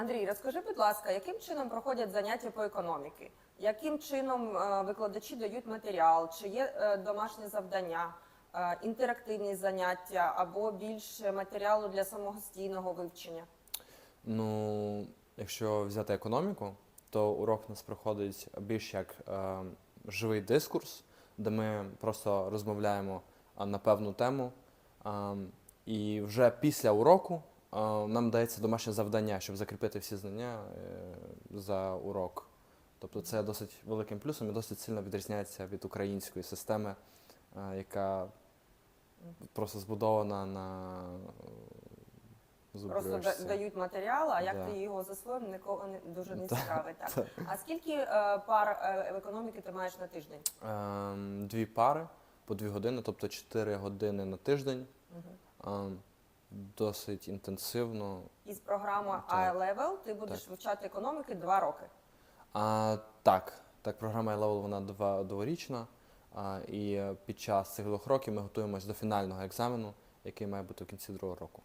Андрій, розкажи, будь ласка, яким чином проходять заняття по економіки? Яким чином е, викладачі дають матеріал? Чи є е, домашні завдання, е, інтерактивні заняття або більше матеріалу для самостійного вивчення? Ну, якщо взяти економіку, то урок у нас проходить більш як е, живий дискурс, де ми просто розмовляємо на певну тему. А, і вже після уроку нам дається домашнє завдання, щоб закріпити всі знання е, за урок. Тобто це досить великим плюсом і досить сильно відрізняється від української системи, е, яка просто збудована на е, Просто дають матеріал, а як Да. ти його засвоїв, нікого не дуже не цікавить. Так. А скільки е, пар е, економіки ти маєш на тиждень? Ем, дві пари по дві години, тобто 4 години на тиждень. Досить інтенсивно. Із програми Так. iLevel ти будеш вивчати економіки два роки. А, так, так, програма iLevel вона два, дворічна. А, і е, під час цих двох років ми готуємося до фінального екзамену, який має бути в кінці другого року.